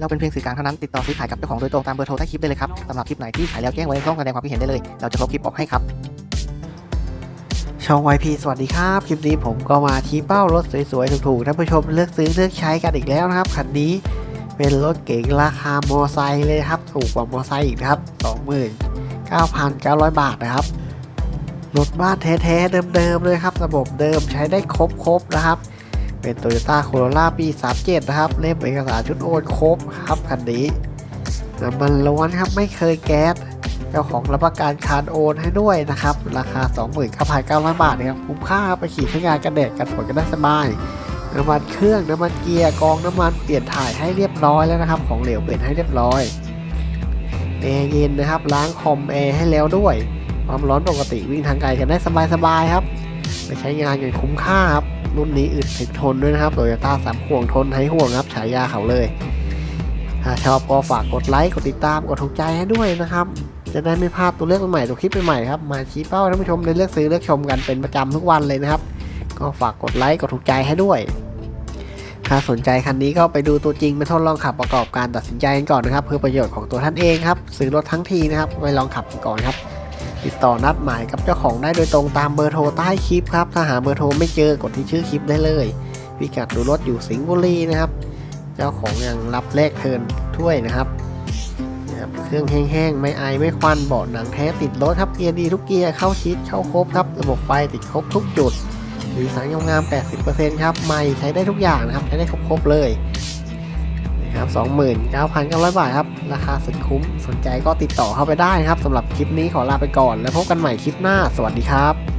เราเป็นเพียงสื่อกลางเท่านั้นติดต่อซื้อขายกับเจ้าของโดยตรงตามเบอร์โทรใต้คลิปได้เลยครับสำหรับคลิปไหนที่ขายแล้วแจ้งไว้ในช่องแสดงความคิดเห็นได้เลย เราจะลบคลิปออกให้ครับช่อง YP สวัสดีครับ คลิปนี้ผมก็มาชี้เป้ารถสวยๆ ถูกๆท่านผู้ชมเลือกซื้อเลือกใช้กันอีกแล้วนะครับ คันนี้เป็นรถเก๋งราคามอไซค์เลยครับ ถูกกว่ามอไซค์อีกนะครับ 29,900 บาทนะครับรถบ้านแท้ๆเดิมๆเลยครับ ระบบเดิมใช้ได้ครบๆนะครับ เป็น Toyota Corolla ปี 37 นะครับ เล่มเอกสารชุดโอนครบครับคันนี้น้ำมันล้วนครับไม่เคยแก๊สเจ้าของรับประกันคารโอนให้ด้วยนะครับ ราคา 29,900 บาทนะครับคุ้มค่าไปขี่ใช้งานกันแดดกันฝนกันได้สบายน้ำมันเครื่องน้ำมันเกียร์กองน้ำมันเปลี่ยนถ่ายให้เรียบร้อยแล้วนะครับ ของเหลวเปลี่ยนให้เรียบร้อยแอร์เย็นนะครับล้างคอมแอร์ให้แล้วด้วย ความร้อนปกติวิ่งทางไกลกันได้สบายๆครับไปใช้งานอย่างคุ้มค่าครับ รุ่นนี้อึดถึกทนด้วยนะครับโตโยต้าสามห่วงทนให้ห่วงครับฉายาเขาเลย ถ้าชอบก็ฝากกดไลค์กดติดตามกดถูกใจให้ด้วยนะครับ จะได้ไม่พลาดตัวเลือกใหม่ตัวคลิปใหม่ครับมาชี้เป้าให้ท่านผู้ชมได้เลือกซื้อเลือกชมกันเป็นประจำทุกวันเลยนะครับ ก็ฝากกดไลค์กดถูกใจให้ด้วยถ้าสนใจคันนี้ก็ไปดูตัวจริงไปทดลองขับประกอบการตัดสินใจกันก่อนนะครับ เพื่อประโยชน์ของตัวท่านเองครับซื้อรถทั้งทีนะครับไปลองขับก่อนครับ ติดต่อนัดหมายกับเจ้าของได้โดยตรงตามเบอร์โทรใต้คลิปครับ ถ้าหาเบอร์โทรไม่เจอกดที่ชื่อคลิปได้เลยพิกัดดูรถอยู่สิงห์บุรีนะครับ เจ้าของยังรับแลกเทินถ้วยนะครับนะครับเครื่องแห้งๆ ไม่ไอายไม่ควันเบาะหนังแท้ติดรถครับเกียร์ดีทุกเกียร์เข้าชิดเข้าครบครับระบบไฟติดครบทุกจุดดีไซน์งงาม 80%ครับไม่ใช้ได้ทุกอย่างนะครับใช้ได้ครบๆเลย นะครับ29,900 บาทครับ ราคาสุดคุ้ม สนใจก็ติดต่อเข้าไปได้นะครับสำหรับคลิปนี้ขอลาไปก่อน แล้วพบกันใหม่คลิปหน้า สวัสดีครับ